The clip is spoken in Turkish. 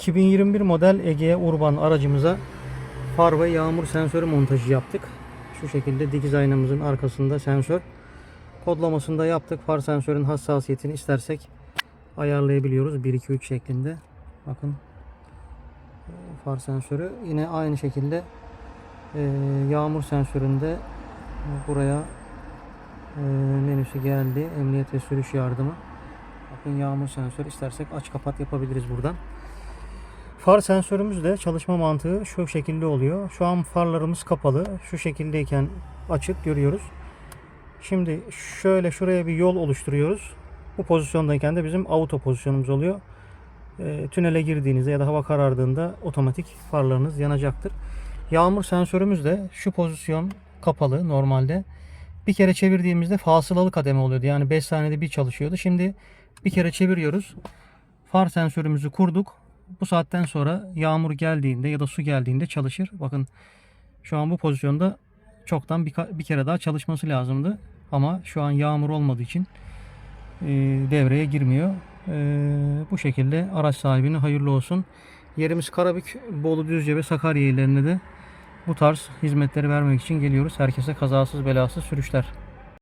2021 model Egea Urban aracımıza far ve yağmur sensörü montajı yaptık. Şu şekilde dikiz aynamızın arkasında sensör. Kodlamasını da yaptık. Far sensörün hassasiyetini istersek ayarlayabiliyoruz. 1 2 3 şeklinde. Bakın e, far sensörü yine aynı şekilde e, yağmur sensöründe buraya e, menüsü geldi. Emniyet ve sürüş yardımı. Bakın yağmur sensörü istersek aç kapat yapabiliriz buradan. Far sensörümüz de çalışma mantığı şu şekilde oluyor. Şu an farlarımız kapalı. Şu şekildeyken açık görüyoruz. Şimdi şöyle şuraya bir yol oluşturuyoruz. Bu pozisyondayken de bizim auto pozisyonumuz oluyor. E, tünele girdiğinizde ya da hava karardığında otomatik farlarınız yanacaktır. Yağmur sensörümüz de şu pozisyon kapalı normalde. Bir kere çevirdiğimizde fasılalı kademe oluyordu. Yani 5 saniyede bir çalışıyordu. Şimdi bir kere çeviriyoruz. Far sensörümüzü kurduk. Bu saatten sonra yağmur geldiğinde ya da su geldiğinde çalışır. Bakın şu an bu pozisyonda çoktan bir, bir kere daha çalışması lazımdı. Ama şu an yağmur olmadığı için e, devreye girmiyor. E, bu şekilde araç sahibine hayırlı olsun. Yerimiz Karabük, Bolu, Düzce ve Sakarya illerine de bu tarz hizmetleri vermek için geliyoruz. Herkese kazasız belasız sürüşler.